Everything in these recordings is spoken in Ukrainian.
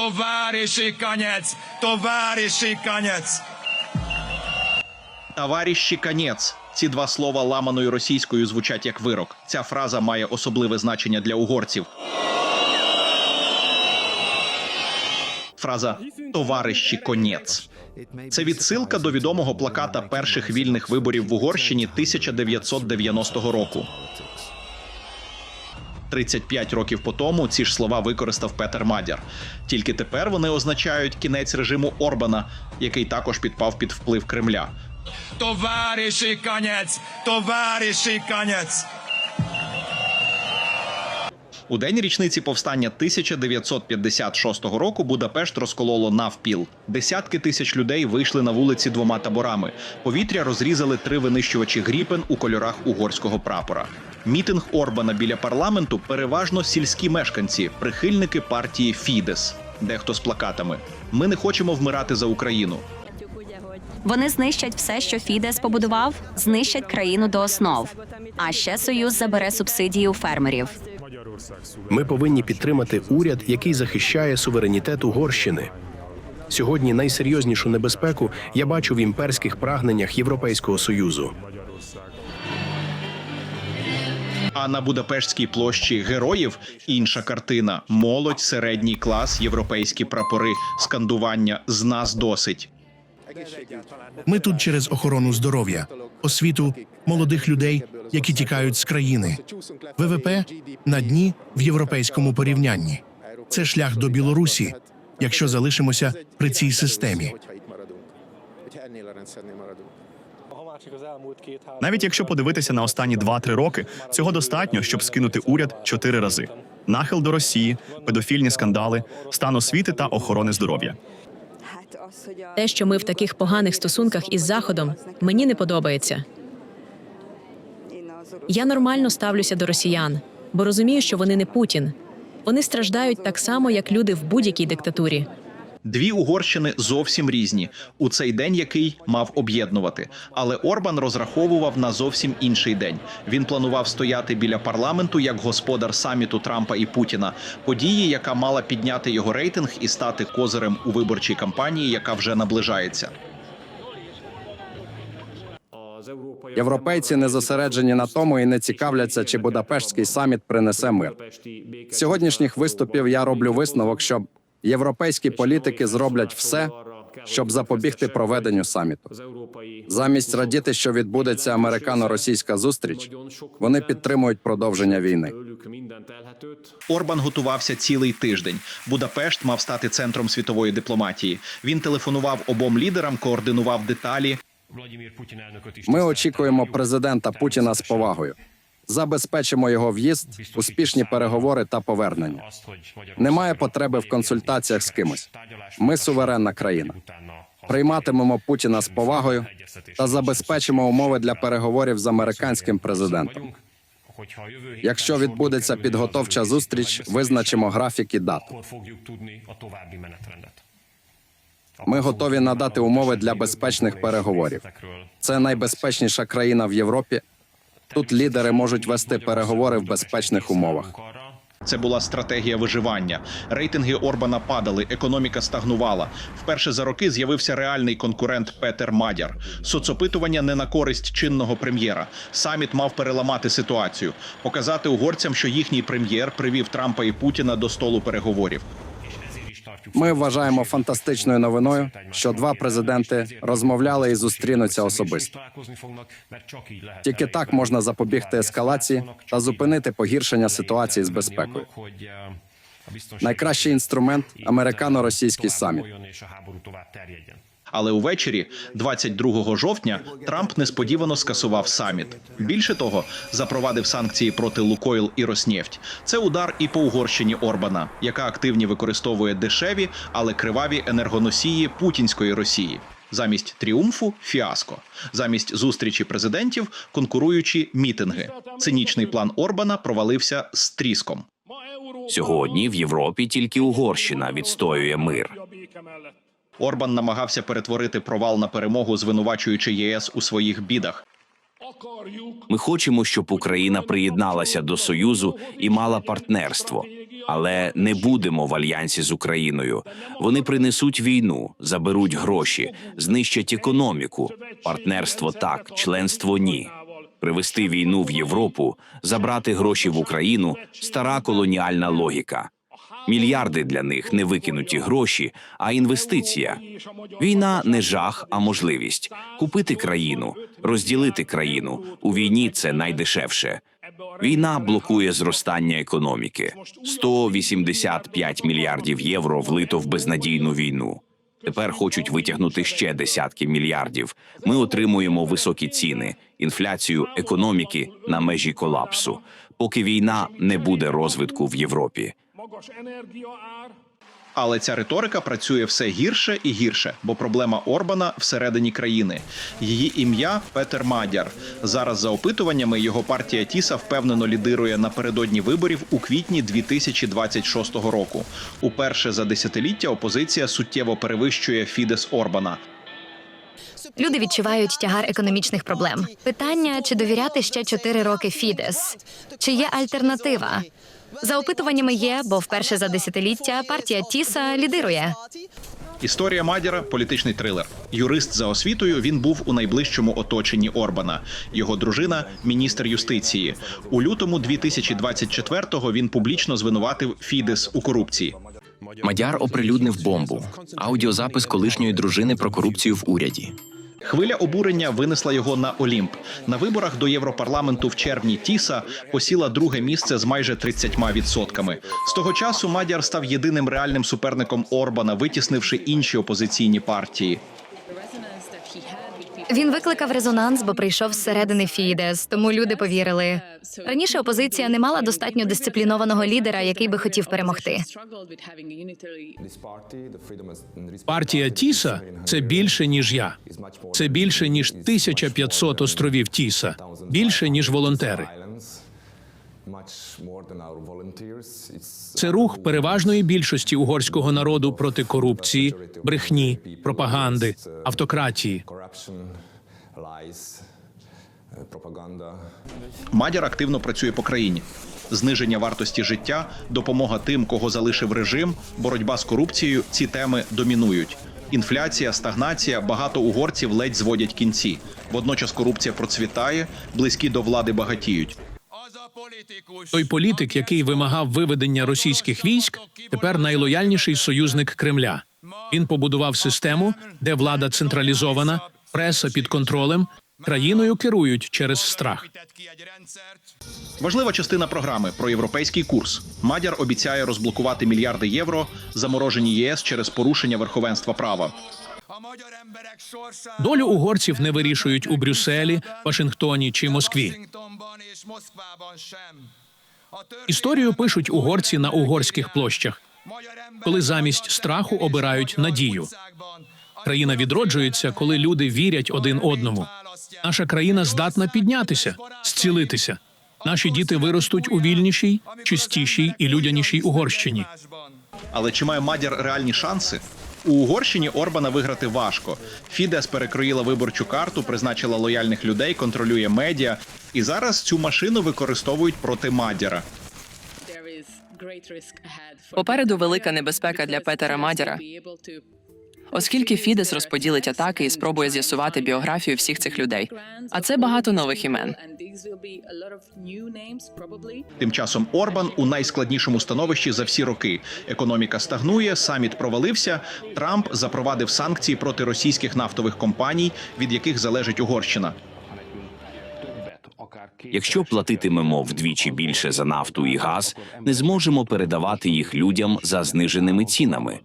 Товариші конець! Товариші конець! Товаріщі конець. Ці два слова ламаною російською звучать як вирок. Ця фраза має особливе значення для угорців. Фраза товарищі конець. Це відсилка до відомого плаката перших вільних виборів в Угорщині 1990 року. 35 років по тому ці ж слова використав Петер Мадяр. Тільки тепер вони означають кінець режиму Орбана, який також підпав під вплив Кремля. Товариші конець! Товариші конець! У день річниці повстання 1956 року Будапешт розкололо навпіл. Десятки тисяч людей вийшли на вулиці двома таборами. Повітря розрізали три винищувачі гріпен у кольорах угорського прапора. Мітинг Орбана біля парламенту переважно сільські мешканці, прихильники партії Фідес. Дехто з плакатами: Ми не хочемо вмирати за Україну. Вони знищать все, що Фідес побудував, знищать країну до основ. А ще союз забере субсидії у фермерів. Ми повинні підтримати уряд, який захищає суверенітет Угорщини. Сьогодні найсерйознішу небезпеку я бачу в імперських прагненнях Європейського союзу. А на Будапештській площі героїв інша картина: молодь, середній клас, європейські прапори, скандування з нас досить. Ми тут через охорону здоров'я, освіту молодих людей, які тікають з країни. ВВП на дні в європейському порівнянні. Це шлях до Білорусі, якщо залишимося при цій системі. Навіть якщо подивитися на останні 2-3 роки, цього достатньо, щоб скинути уряд чотири рази: нахил до Росії, педофільні скандали, стан освіти та охорони здоров'я. Те, що ми в таких поганих стосунках із Заходом, мені не подобається. Я нормально ставлюся до росіян, бо розумію, що вони не Путін. Вони страждають так само, як люди в будь-якій диктатурі. Дві Угорщини зовсім різні у цей день, який мав об'єднувати. Але Орбан розраховував на зовсім інший день. Він планував стояти біля парламенту як господар саміту Трампа і Путіна, події, яка мала підняти його рейтинг і стати козирем у виборчій кампанії, яка вже наближається. Європейці не зосереджені на тому і не цікавляться, чи Будапештський саміт принесе мир. З сьогоднішніх виступів я роблю висновок, що європейські політики зроблять все, щоб запобігти проведенню саміту. Замість радіти, що відбудеться американо-російська зустріч, вони підтримують продовження війни. Орбан готувався цілий тиждень. Будапешт мав стати центром світової дипломатії. Він телефонував обом лідерам, координував деталі. Ми очікуємо президента Путіна з повагою. Забезпечимо його в'їзд, успішні переговори та повернення. Немає потреби в консультаціях з кимось. Ми суверенна країна. Прийматимемо Путіна з повагою та забезпечимо умови для переговорів з американським президентом. Якщо відбудеться підготовча зустріч, визначимо графік і дату. Ми готові надати умови для безпечних переговорів. Це найбезпечніша країна в Європі. Тут лідери можуть вести переговори в безпечних умовах. Це була стратегія виживання. Рейтинги Орбана падали, економіка стагнувала. Вперше за роки з'явився реальний конкурент Петер Мадяр. Соцопитування не на користь чинного прем'єра. Саміт мав переламати ситуацію, показати угорцям, що їхній прем'єр привів Трампа і Путіна до столу переговорів. Ми вважаємо фантастичною новиною, що два президенти розмовляли і зустрінуться особисто. Тільки так можна запобігти ескалації та зупинити погіршення ситуації з безпекою. Найкращий інструмент американо-російський саміт. Але увечері, 22 жовтня, Трамп несподівано скасував саміт. Більше того, запровадив санкції проти Лукойл і Роснефть. Це удар і по Угорщині Орбана, яка активні використовує дешеві, але криваві енергоносії путінської Росії. Замість тріумфу фіаско, замість зустрічі президентів конкуруючі мітинги. Цинічний план Орбана провалився з тріском. Сьогодні в Європі тільки Угорщина відстоює мир. Орбан намагався перетворити провал на перемогу, звинувачуючи ЄС у своїх бідах. Ми хочемо, щоб Україна приєдналася до Союзу і мала партнерство. Але не будемо в альянсі з Україною. Вони принесуть війну, заберуть гроші, знищать економіку. Партнерство так, членство ні. Привести війну в Європу, забрати гроші в Україну стара колоніальна логіка. Мільярди для них не викинуті гроші, а інвестиція. Війна не жах, а можливість купити країну, розділити країну. У війні це найдешевше. Війна блокує зростання економіки. 185 мільярдів євро влито в безнадійну війну. Тепер хочуть витягнути ще десятки мільярдів. Ми отримуємо високі ціни, інфляцію економіки на межі колапсу. Поки війна не буде розвитку в Європі. Але ця риторика працює все гірше і гірше, бо проблема Орбана всередині країни. Її ім'я Петер Мадяр. Зараз за опитуваннями його партія Тіса впевнено лідирує напередодні виборів у квітні 2026 року. Уперше за десятиліття опозиція суттєво перевищує Фідес Орбана. Люди відчувають тягар економічних проблем. Питання: чи довіряти ще 4 роки Фідес? Чи є альтернатива? За опитуваннями є, бо вперше за десятиліття партія Тіса лідирує. Історія Мадяра політичний трилер. Юрист за освітою він був у найближчому оточенні Орбана. Його дружина міністр юстиції. У лютому 2024-го він публічно звинуватив Фідес у корупції. Мадяр оприлюднив бомбу. Аудіозапис колишньої дружини про корупцію в уряді. Хвиля обурення винесла його на Олімп. На виборах до Європарламенту в червні Тіса посіла друге місце з майже 30%. З того часу Мадяр став єдиним реальним суперником Орбана, витіснивши інші опозиційні партії. Він викликав резонанс, бо прийшов зсередини Фідес, тому люди повірили. Раніше опозиція не мала достатньо дисциплінованого лідера, який би хотів перемогти. Партія Тіса це більше ніж я. Це більше ніж 1500 островів Тіса, більше ніж волонтери. Це рух переважної більшості угорського народу проти корупції, брехні, пропаганди, автократії. Мадяр активно працює по країні. Зниження вартості життя, допомога тим, кого залишив режим, боротьба з корупцією ці теми домінують. Інфляція, стагнація, багато угорців ледь зводять кінці. Водночас корупція процвітає, близькі до влади багатіють. Той політик, який вимагав виведення російських військ, тепер найлояльніший союзник Кремля. Він побудував систему, де влада централізована, преса під контролем, країною керують через страх. Важлива частина програми про європейський курс. Мадяр обіцяє розблокувати мільярди євро, заморожені єС через порушення верховенства права. Долю угорців не вирішують у Брюсселі, Вашингтоні чи Москві. Історію пишуть угорці на угорських площах, коли замість страху обирають надію. Країна відроджується, коли люди вірять один одному. Наша країна здатна піднятися, зцілитися. Наші діти виростуть у вільнішій, чистішій і людянішій Угорщині. Але чи має Мадяр реальні шанси? У Угорщині Орбана виграти важко. Фідес перекроїла виборчу карту, призначила лояльних людей, контролює медіа. І зараз цю машину використовують проти Мадяра. Попереду велика небезпека для Петера Мадяра, оскільки Фідес розподілить атаки і спробує з'ясувати біографію всіх цих людей. А це багато нових імен. Тим часом Орбан у найскладнішому становищі за всі роки. Економіка стагнує, саміт провалився. Трамп запровадив санкції проти російських нафтових компаній, від яких залежить Угорщина. Якщо платитимемо вдвічі більше за нафту і газ, не зможемо передавати їх людям за зниженими цінами.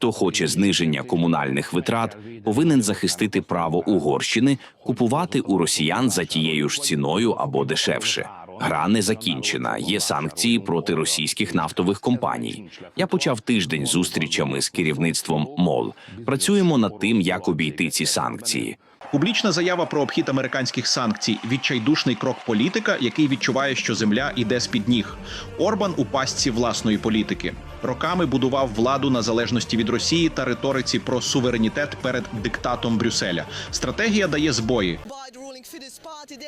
Хто хоче зниження комунальних витрат, повинен захистити право Угорщини купувати у росіян за тією ж ціною або дешевше. Гра не закінчена. Є санкції проти російських нафтових компаній. Я почав тиждень зустрічами з керівництвом МОЛ. Працюємо над тим, як обійти ці санкції. Публічна заява про обхід американських санкцій відчайдушний крок політика, який відчуває, що земля йде з під ніг. Орбан у пастці власної політики роками будував владу на залежності від Росії та риториці про суверенітет перед диктатом Брюсселя. Стратегія дає збої.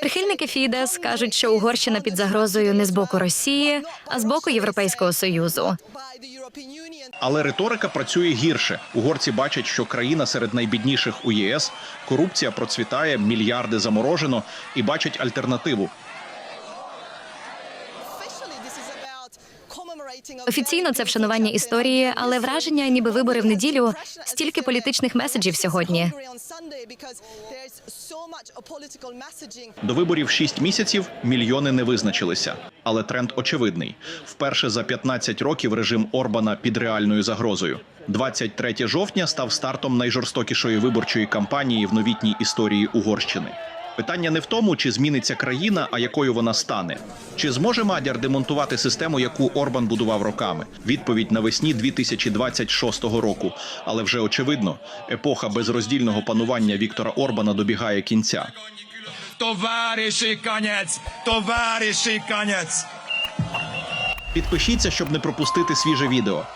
Прихильники Фідес кажуть, що Угорщина під загрозою не з боку Росії, а з боку Європейського союзу. Але риторика працює гірше. Угорці бачать, що країна серед найбідніших у ЄС, корупція процвітає, мільярди заморожено і бачать альтернативу. Офіційно це вшанування історії, але враження, ніби вибори в неділю, стільки політичних меседжів сьогодні. До виборів 6 місяців мільйони не визначилися. Але тренд очевидний: вперше за 15 років режим Орбана під реальною загрозою. 23 жовтня став стартом найжорстокішої виборчої кампанії в новітній історії Угорщини. Питання не в тому, чи зміниться країна, а якою вона стане. Чи зможе Мадяр демонтувати систему, яку Орбан будував роками? Відповідь навесні 2026 року. Але вже очевидно, епоха безроздільного панування Віктора Орбана добігає кінця. Товариші конець! Товариші конець! Підпишіться, щоб не пропустити свіже відео.